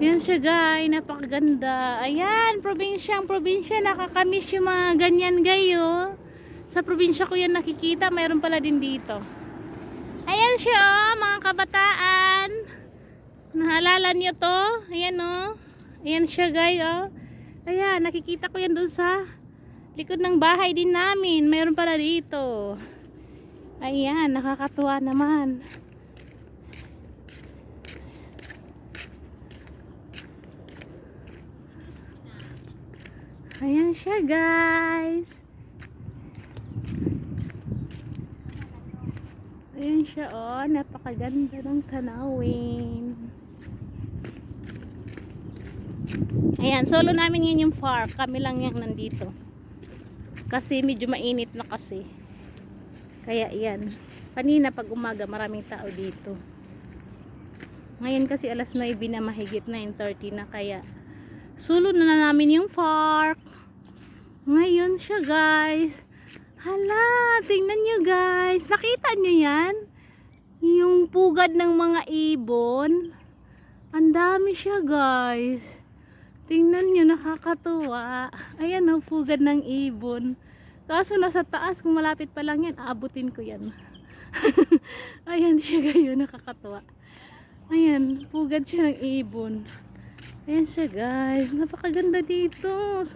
Yan siya guys, napakaganda. Ayan, probinsyang probinsya, nakakamiss yung mga ganyan gayo. Sa probinsya ko yan nakikita, mayroon pala din dito. Ayan siya oh, mga kabataan. Nahalala niyo to? Ayan oh. Ayan siya guys oh. Ayan, nakikita ko yan doon sa likod ng bahay din namin. Mayroon pala dito. Ayan, nakakatuwa naman. Ayan siya guys. Ayan siya oh, napakaganda ng tanawin. Ayan, solo namin ngayon yung park. Kami lang yung nandito. Kasi medyo mainit na kasi. Kaya yan. Kanina pag umaga maraming tao dito. Ngayon kasi alas 9 na mahigit 9.30 na kaya solo na, na namin yung park. Ngayon siya guys. Hala, tingnan nyo guys. Nakita nyo yan? Yung pugad ng mga ibon. Ang dami siya guys. Tingnan nyo, nakakatuwa. Ayan o, pugad ng ibon. Kaso nasa taas, kung malapit pa lang yan, aabutin ko yan. Ayan siya gayo, nakakatuwa. Ayan, pugad siya ng ibon. Ayan siya guys, napakaganda dito. So,